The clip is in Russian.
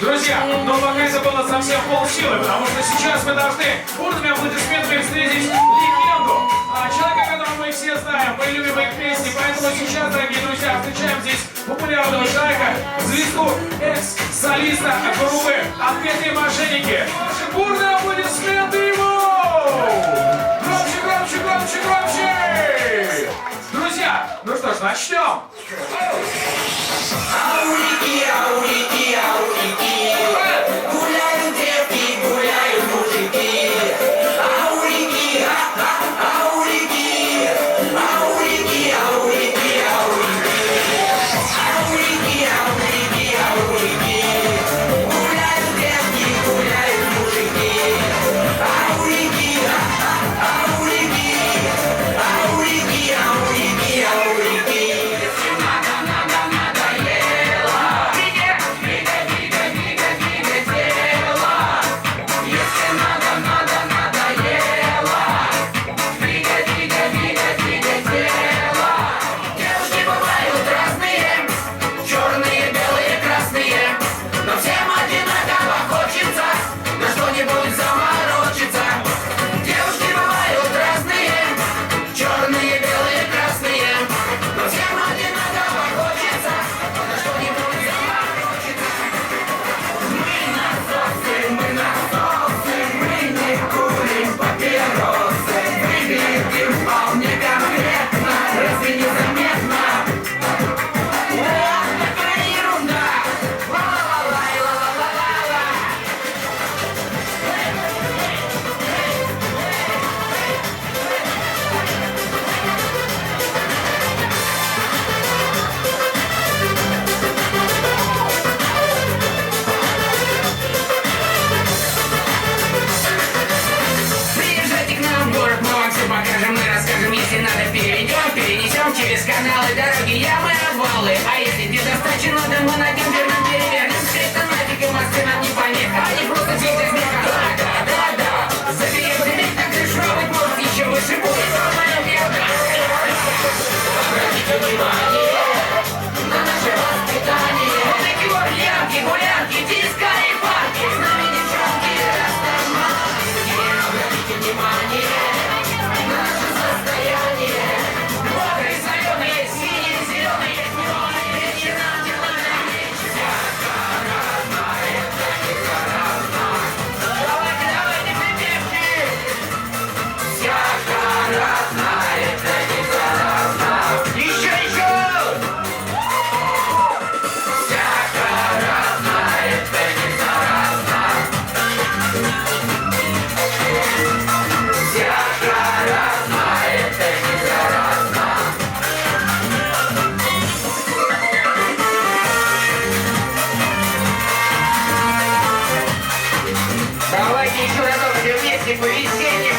Друзья, но пока это было совсем полсилы, потому что сейчас мы должны бурными аплодисментами встретить легенду, человека, которого мы все знаем, мы любим их песни, поэтому сейчас, дорогие друзья, встречаем здесь популярного человека, звезду экс-солиста группы «Отпетые мошенники». Бурные аплодисменты Друзья, ну что каналы. А если недостаточно, то мы найдем человеком вместе повесенье.